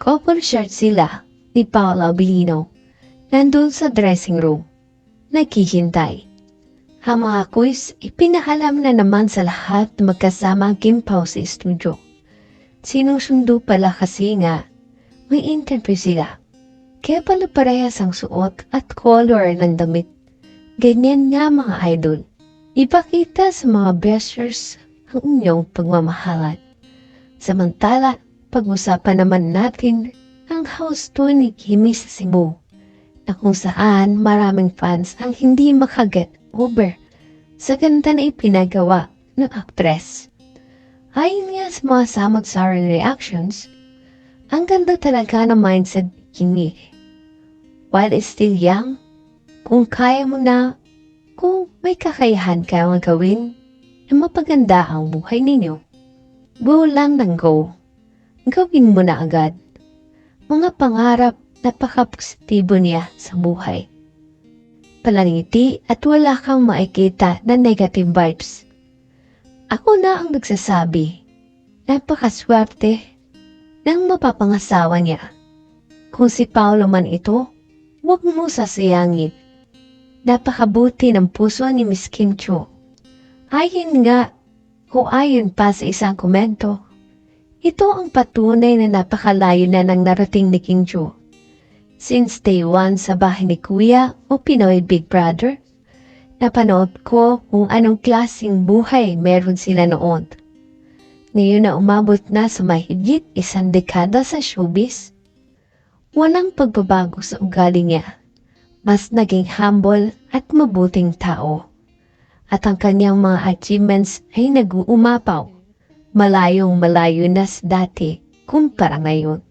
Couple shirt sila ni Paolo Abilino. Nandun sa dressing room. Naghihintay. Ang mga quiz, ipinahalam na naman sa lahat magkasama ang Kim Pao sa studio. Sinusundo pala kasi nga, may interview sila. Kaya pala parehas ang suot at color ng damit. Ganyan nga mga idol. Ipakita sa mga besters ang inyong pagmamahalan. Samantala, pag-usapan naman natin ang house tour ni Kimi sa Cebu na kung saan maraming fans ang hindi makaget over sa ganda na ipinagawa ng actress. Ayon nga sa mga samot-saring reactions, ang ganda talaga ng mindset ni Kimi. While still young, kung kaya mo na, kung may kakayahan ka ang gawin na mapaganda ang buhay ninyo, go lang ng go. Gawin mo na agad. Mga pangarap napaka-positibo niya sa buhay. Palangiti at wala kang makikita na negative vibes. Ako na ang nagsasabi, napakaswerte ng mapapangasawa niya. Kung si Paolo man ito, huwag mo sasayangin. Napakabuti ng puso ni Miss Kim Cho. Ayon nga, o ayon pa sa isang komento, ito ang patunay na napakalayo na ng narating ni King Cho. Since day one sa bahay ni Kuya o Pinoy Big Brother, napanood ko kung anong klaseng buhay meron sila noon. Ngayon na umabot na sa mahigit isang dekada sa showbiz, walang pagbabago sa ugali niya. Mas naging humble at mabuting tao. At ang kanyang mga achievements ay nag-uumapaw. Malayong malayo na sa dati kumpara ngayon.